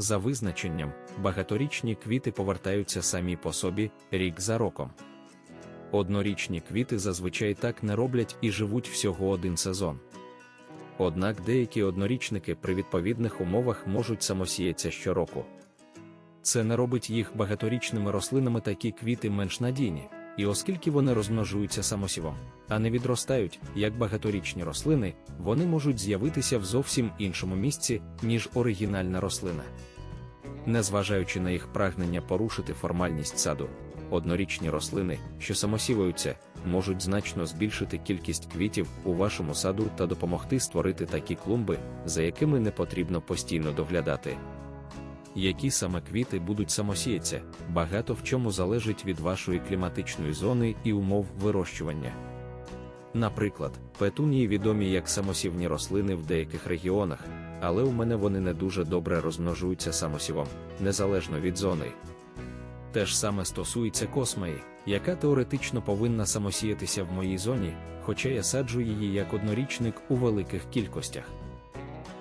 За визначенням, багаторічні квіти повертаються самі по собі рік за роком. Однорічні квіти зазвичай так не роблять і живуть всього один сезон. Однак деякі однорічники при відповідних умовах можуть самосіятися щороку. Це не робить їх багаторічними рослинами такі квіти менш надійні, і оскільки вони розмножуються самосівом, а не відростають, як багаторічні рослини, вони можуть з'явитися в зовсім іншому місці, ніж оригінальна рослина. Незважаючи на їх прагнення порушити формальність саду, однорічні рослини, що самосіваються, можуть значно збільшити кількість квітів у вашому саду та допомогти створити такі клумби, за якими не потрібно постійно доглядати. Які саме квіти будуть самосіятися, багато в чому залежить від вашої кліматичної зони і умов вирощування. Наприклад, петунії відомі як самосівні рослини в деяких регіонах, але у мене вони не дуже добре розмножуються самосівом, незалежно від зони. Те ж саме стосується космеї, яка теоретично повинна самосіятися в моїй зоні, хоча я саджу її як однорічник у великих кількостях.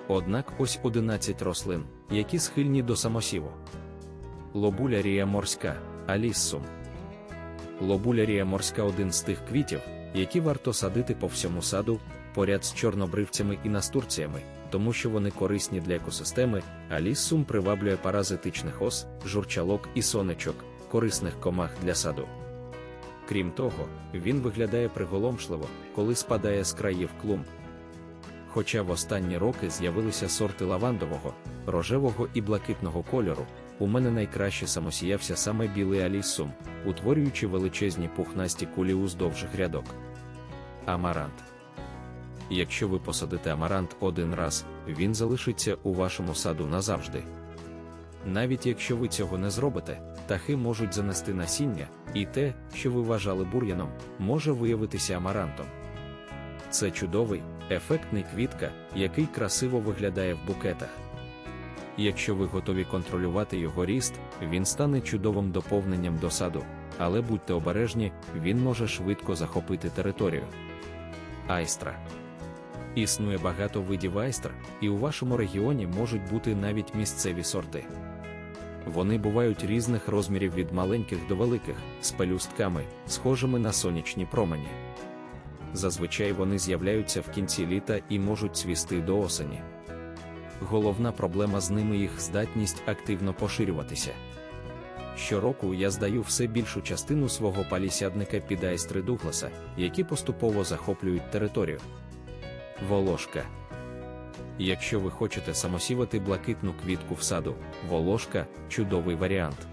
Однак ось 11 рослин, які схильні до самосіву. Лобулярія морська, аліссум. Лобулярія морська один з тих квітів, які варто садити по всьому саду, поряд з чорнобривцями і настурціями, тому що вони корисні для екосистеми, а ліссум приваблює паразитичних ос, журчалок і сонечок, корисних комах для саду. Крім того, він виглядає приголомшливо, коли спадає з країв клумб. Хоча в останні роки з'явилися сорти лавандового, рожевого і блакитного кольору, у мене найкраще самосіявся саме білий аліссум, утворюючи величезні пухнасті кулі уздовж грядок. Амарант. Якщо ви посадите амарант один раз, він залишиться у вашому саду назавжди. Навіть якщо ви цього не зробите, птахи можуть занести насіння, і те, що ви вважали бур'яном, може виявитися амарантом. Це чудовий, ефектний квітка, який красиво виглядає в букетах. Якщо ви готові контролювати його ріст, він стане чудовим доповненням до саду, але будьте обережні, він може швидко захопити територію. Айстра. Існує багато видів айстр, і у вашому регіоні можуть бути навіть місцеві сорти. Вони бувають різних розмірів від маленьких до великих, з пелюстками, схожими на сонячні промені. Зазвичай вони з'являються в кінці літа і можуть цвісти до осені. Головна проблема з ними їх здатність активно поширюватися. Щороку я здаю все більшу частину свого палісядника під айстри Дугласа, які поступово захоплюють територію. Волошка. Якщо ви хочете самосівати блакитну квітку в саду, волошка чудовий варіант.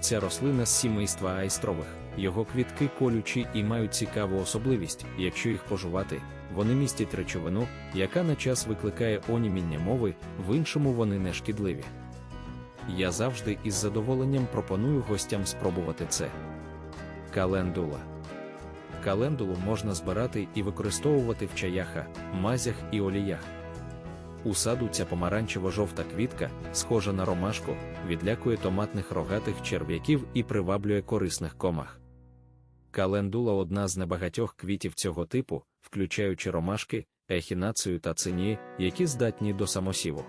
Ця рослина з сімейства айстрових, його квітки колючі і мають цікаву особливість, якщо їх пожувати, вони містять речовину, яка на час викликає оніміння мови, в іншому вони не шкідливі. Я завжди із задоволенням пропоную гостям спробувати це. Календула. Календулу можна збирати і використовувати в чаяха, мазях і оліях. У саду ця помаранчево-жовта квітка, схожа на ромашку, відлякує томатних рогатих черв'яків і приваблює корисних комах. Календула одна з небагатьох квітів цього типу, включаючи ромашки, ехінацію та цині, які здатні до самосіву.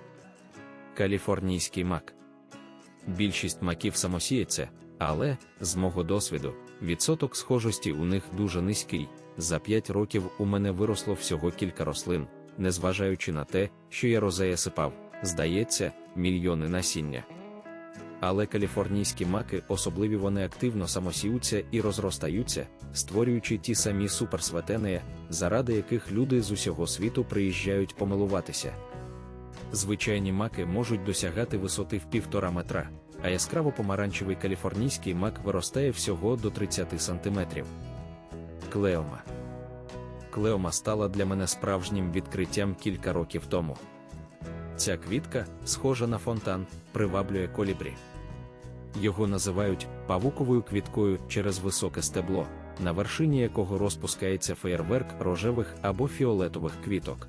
Каліфорнійський мак. Більшість маків самосіється, але, з мого досвіду, відсоток схожості у них дуже низький. За 5 років у мене виросло всього кілька рослин, незважаючи на те, що я розея сипав, здається, мільйони насіння. Але каліфорнійські маки особливі вони активно самосіються і розростаються, створюючи ті самі суперсветенея, заради яких люди з усього світу приїжджають помилуватися. Звичайні маки можуть досягати висоти в півтора метра, а яскраво помаранчевий каліфорнійський мак виростає всього до 30 см. Клеома Клеома стала для мене справжнім відкриттям кілька років тому. Ця квітка, схожа на фонтан, приваблює колібрі. Його називають павуковою квіткою через високе стебло, на вершині якого розпускається феєрверк рожевих або фіолетових квіток.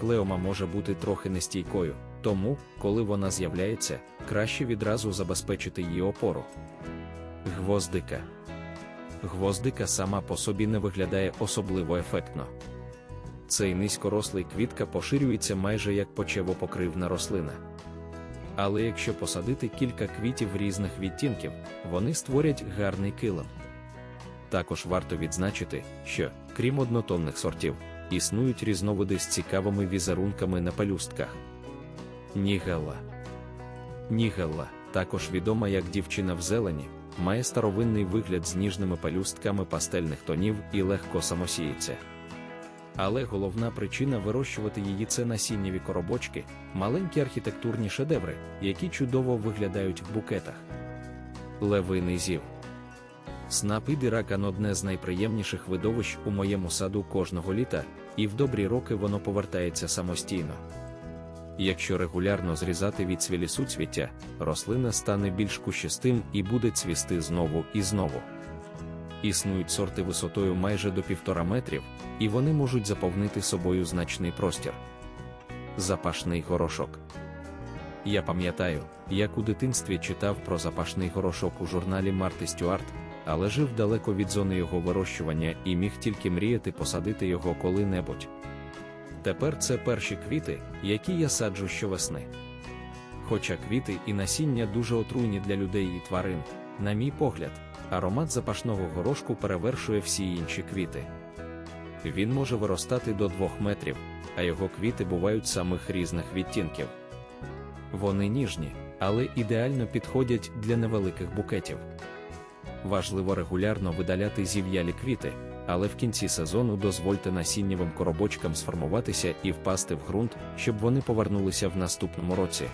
Клеома може бути трохи нестійкою, тому, коли вона з'являється, краще відразу забезпечити її опору. Гвоздика Гвоздика сама по собі не виглядає особливо ефектно. Цей низькорослий квітка поширюється майже як почевопокривна рослина. Але якщо посадити кілька квітів різних відтінків, вони створять гарний килим. Також варто відзначити, що, крім однотонних сортів, існують різновиди з цікавими візерунками на пелюстках. Нігелла. Нігелла, також відома як дівчина в зелені, має старовинний вигляд з ніжними пелюстками пастельних тонів і легко самосіється. Але головна причина вирощувати її це насіннєві коробочки, маленькі архітектурні шедеври, які чудово виглядають в букетах. Левиний зів. Снапиди ракан одне з найприємніших видовищ у моєму саду кожного літа, і в добрі роки воно повертається самостійно. Якщо регулярно зрізати відсвілі суцвіття, рослина стане більш кущистим і буде цвісти знову і знову. Існують сорти висотою майже до півтора метрів, і вони можуть заповнити собою значний простір. Запашний горошок. Я пам'ятаю, як у дитинстві читав про запашний горошок у журналі Марти Стюарт, але жив далеко від зони його вирощування і міг тільки мріяти посадити його коли-небудь. Тепер це перші квіти, які я саджу щовесни. Хоча квіти і насіння дуже отруйні для людей і тварин, на мій погляд, аромат запашного горошку перевершує всі інші квіти. Він може виростати до 2 метрів, а його квіти бувають самих різних відтінків. Вони ніжні, але ідеально підходять для невеликих букетів. Важливо регулярно видаляти зів'ялі квіти, але в кінці сезону дозвольте насіннєвим коробочкам сформуватися і впасти в ґрунт, щоб вони повернулися в наступному році.